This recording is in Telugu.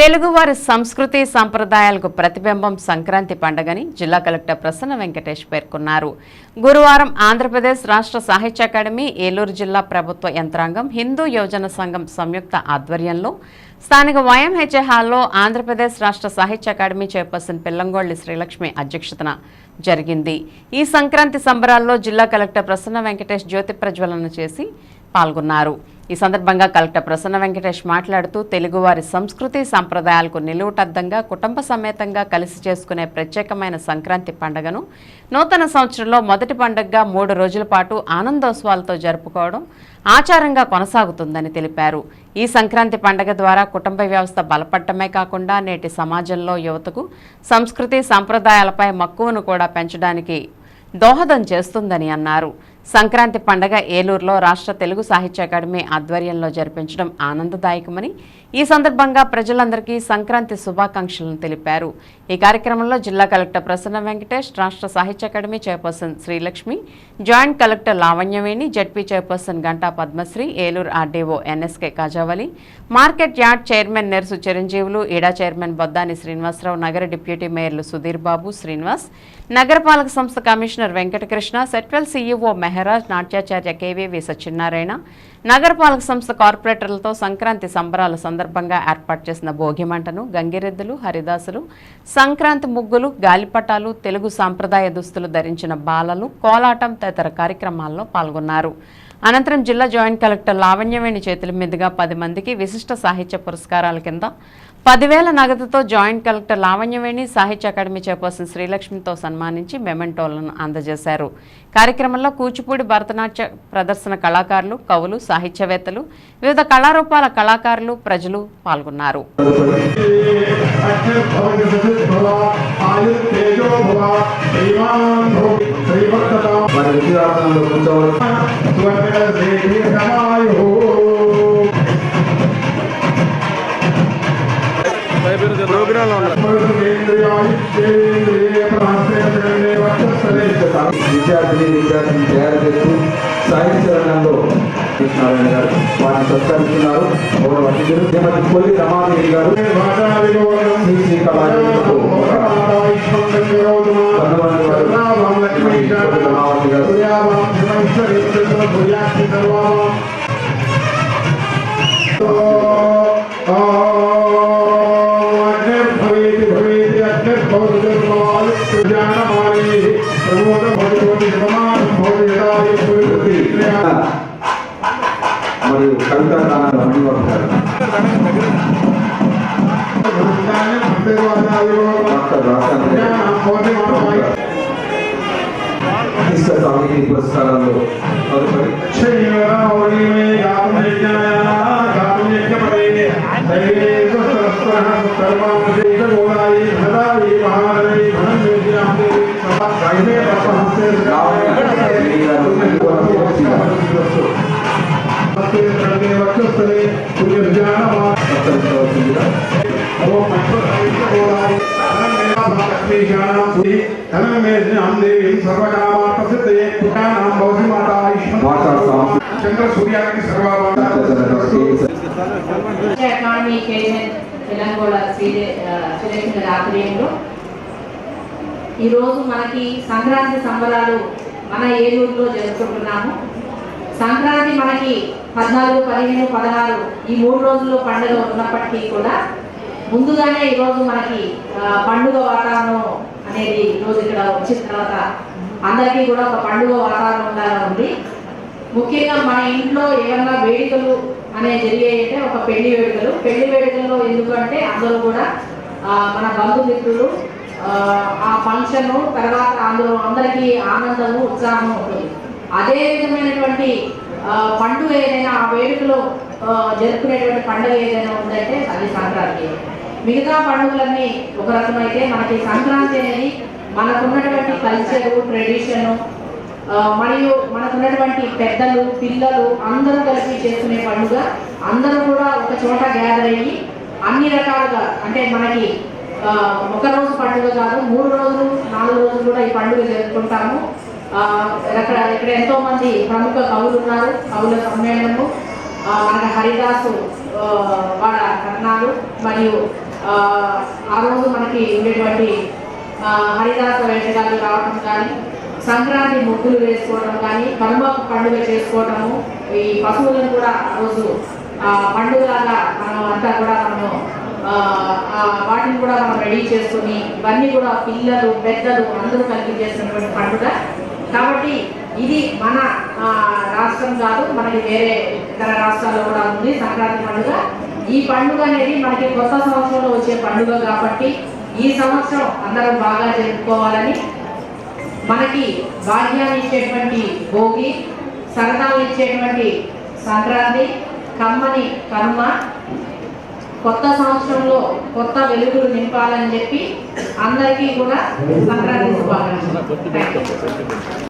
తెలుగువారి సంస్కృతి సంప్రదాయాలకు ప్రతిబింబం సంక్రాంతి పండుగని జిల్లా కలెక్టర్ ప్రసన్న వెంకటేష్ పేర్కొన్నారు. గురువారం ఆంధ్రప్రదేశ్ రాష్ట్ర సాహిత్య అకాడమీ ఏలూరు జిల్లా ప్రభుత్వ యంత్రాంగం హిందూ యోజన సంఘం సంయుక్త ఆధ్వర్యంలో స్థానిక వైఎంహెచ్ఏ హాల్లో ఆంధ్రప్రదేశ్ రాష్ట్ర సాహిత్య అకాడమీ చైర్పర్సన్ పిల్లంగోళ్ళి శ్రీలక్ష్మి అధ్యక్షతన జరిగింది. ఈ సంక్రాంతి సంబరాల్లో జిల్లా కలెక్టర్ ప్రసన్న వెంకటేష్ జ్యోతి ప్రజ్వలన చేసి పాల్గొన్నారు. ఈ సందర్భంగా కలెక్టర్ ప్రసన్న వెంకటేష్ మాట్లాడుతూ తెలుగువారి సంస్కృతి సంప్రదాయాలకు నిలువుటద్దంగా కుటుంబ సమేతంగా కలిసి చేసుకునే ప్రత్యేకమైన సంక్రాంతి పండుగను నూతన సంవత్సరంలో మొదటి పండుగగా మూడు రోజుల పాటు ఆనందోత్సవాలతో జరుపుకోవడం ఆచారంగా కొనసాగుతుందని తెలిపారు. ఈ సంక్రాంతి పండుగ ద్వారా కుటుంబ వ్యవస్థ బలపడటమే కాకుండా నేటి సమాజంలో యువతకు సంస్కృతి సంప్రదాయాలపై మక్కువను కూడా పెంచడానికి దోహదం చేస్తుందని అన్నారు. సంక్రాంతి పండగ ఏలూరులో రాష్ట్ర తెలుగు సాహిత్య అకాడమీ ఆధ్వర్యంలో జరిపించడం ఆనందదాయకమని ఈ సందర్భంగా ప్రజలందరికీ సంక్రాంతి శుభాకాంక్షలను తెలిపారు. ఈ కార్యక్రమంలో జిల్లా కలెక్టర్ ప్రసన్న వెంకటేష్ రాష్ట్ర సాహిత్య academy chairperson Srilakshmi joint collector Lavanyaveni ZP chairperson Ganta Padmasri Eluru RDO NSK Kajavali market yard chairman Nersu Chiranjeevulu ఈడా చైర్మన్ బొద్దాని శ్రీనివాసరావు నగర డిప్యూటీ మేయర్లు సుధీర్ బాబు శ్రీనివాస్ నగరపాలక సంస్థ commissioner Venkatakrishna SETWEL CEO Meharaj నాట్యాచార్య KVV Satyanarayana నగరపాలక సంస్థ కార్పొరేటర్లతో సంక్రాంతి సంబరాల సందర్భంగా ఏర్పాటు చేసిన భోగిమంటను గంగిరెద్దులు హరిదాసులు సంక్రాంతి ముగ్గులు గాలిపటాలు తెలుగు సాంప్రదాయ దుస్తులు ధరించిన బాలలు కోలాటం తదితర కార్యక్రమాల్లో పాల్గొన్నారు. అనంతరం జిల్లా జాయింట్ కలెక్టర్ లావణ్యవేణి చేతుల మీదుగా పది మందికి విశిష్ట సాహిత్య పురస్కారాల కింద పదివేల నగదుతో జాయింట్ కలెక్టర్ లావణ్యవేణి సాహిత్య అకాడమీ చైర్పర్సన్ శ్రీలక్ష్మితో సన్మానించి మెమెంటోలను అందజేశారు. కార్యక్రమంలో కూచిపూడి భరతనాట్య ప్రదర్శన కళాకారులు కవులు సాహిత్యవేత్తలు వివిధ కళారూపాల కళాకారులు ప్రజలు పాల్గొన్నారు. మరి విద్యార్థిని విద్యార్థిని తయారు చేస్తూ సాహిత్య రంగంలో కృష్ణారాయణ గారు వారిని సత్కరిస్తున్నారు. గౌరవ అతిథులు శ్రీమతి కొల్లి రమాదేవి గారు శ్రీ రమావతి గారు. మరియు కవితా గానం రమణీవర్ గారు చంద్ర సూర్యానికి సర్వాభావ చైర్మన్ తెలంగాణ సురేష్ ఆధ్వర్యంలో ఈరోజు మనకి సంక్రాంతి సంబరాలు మన ఏలూరులో జరుపుకుంటున్నాము. సంక్రాంతి మనకి పద్నాలుగు పదిహేను పదహారు ఈ మూడు రోజుల్లో పండుగ ఉన్నప్పటికీ కూడా ముందుగానే ఈరోజు మనకి పండుగ వాతావరణం అనేది ఈరోజు ఇక్కడ వచ్చిన తర్వాత అందరికీ కూడా ఒక పండుగ వాతావరణంగా ఉంది. ముఖ్యంగా మన ఇంట్లో ఏమన్నా వేడుకలు అనే జరిగాయంటే ఒక పెళ్ళి వేడుకలు. పెళ్ళి వేడుకల్లో ఎందుకంటే అందరూ కూడా మన బంధుమిత్రులు ఆ, ఆ ఫంక్షన్ తర్వాత అందులో అందరికీ ఆనందము ఉత్సాహము ఉంటుంది. అదే విధమైనటువంటి పండుగ ఏదైనా ఆ వేడుకలో జరుపుకునేటువంటి పండుగ ఏదైనా ఉందంటే అది సంక్రాంతి. మిగతా పండుగలన్నీ ఒక రకమైతే మనకి సంక్రాంతి అనేది మనకున్నటువంటి కల్చరు ట్రెడిషను మరియు మనకున్నటువంటి పెద్దలు పిల్లలు అందరూ కలిపి చేసుకునే పండుగ. అందరూ కూడా ఒక చోట గ్యాదర్ అయ్యి అన్ని రకాలుగా అంటే మనకి ఒక రోజు పండుగ కాదు మూడు రోజులు నాలుగు రోజులు కూడా ఈ పండుగ జరుపుకుంటాము. అక్కడ ఇక్కడ ఎంతో మంది ప్రముఖ కవులు ఉన్నారు కవుల సమ్మేళనము. మన హరిదాసు వాళ్ళ కథనాలు మరియు ఆ, రోజు మనకి ఉండేటువంటి ఆ, హరిదాస వేషగాలు రావడం కానీ సంక్రాంతి ముగ్గులు వేసుకోవడం కానీ కనుమ పండుగ చేసుకోవడము ఈ పశువులను కూడా ఆ రోజు పండుగలాగా మనం అంతా కూడా మనము ఆ, వాటిని కూడా మనం రెడీ చేసుకుని ఇవన్నీ కూడా పిల్లలు పెద్దలు అందరూ కలిపి చేసినటువంటి పండుగ. కాబట్టి ఇది మన రాష్ట్రం కాదు మనకి వేరే ఇతర రాష్ట్రాల్లో కూడా ఉంది సంక్రాంతి పండుగ. ఈ పండుగ అనేది మనకి కొత్త సంవత్సరంలో వచ్చే పండుగ కాబట్టి ఈ సంవత్సరం అందరం బాగా జరుపుకోవాలని మనకి భాగ్యాన్ని ఇచ్చేటువంటి భోగి సరదాలు ఇచ్చేటువంటి సంక్రాంతి కమ్మని కర్మ కొత్త సంవత్సరంలో కొత్త వెలుగులు నింపాలని చెప్పి అందరికీ కూడా సంక్రాంతి శుభాకాంక్షలు.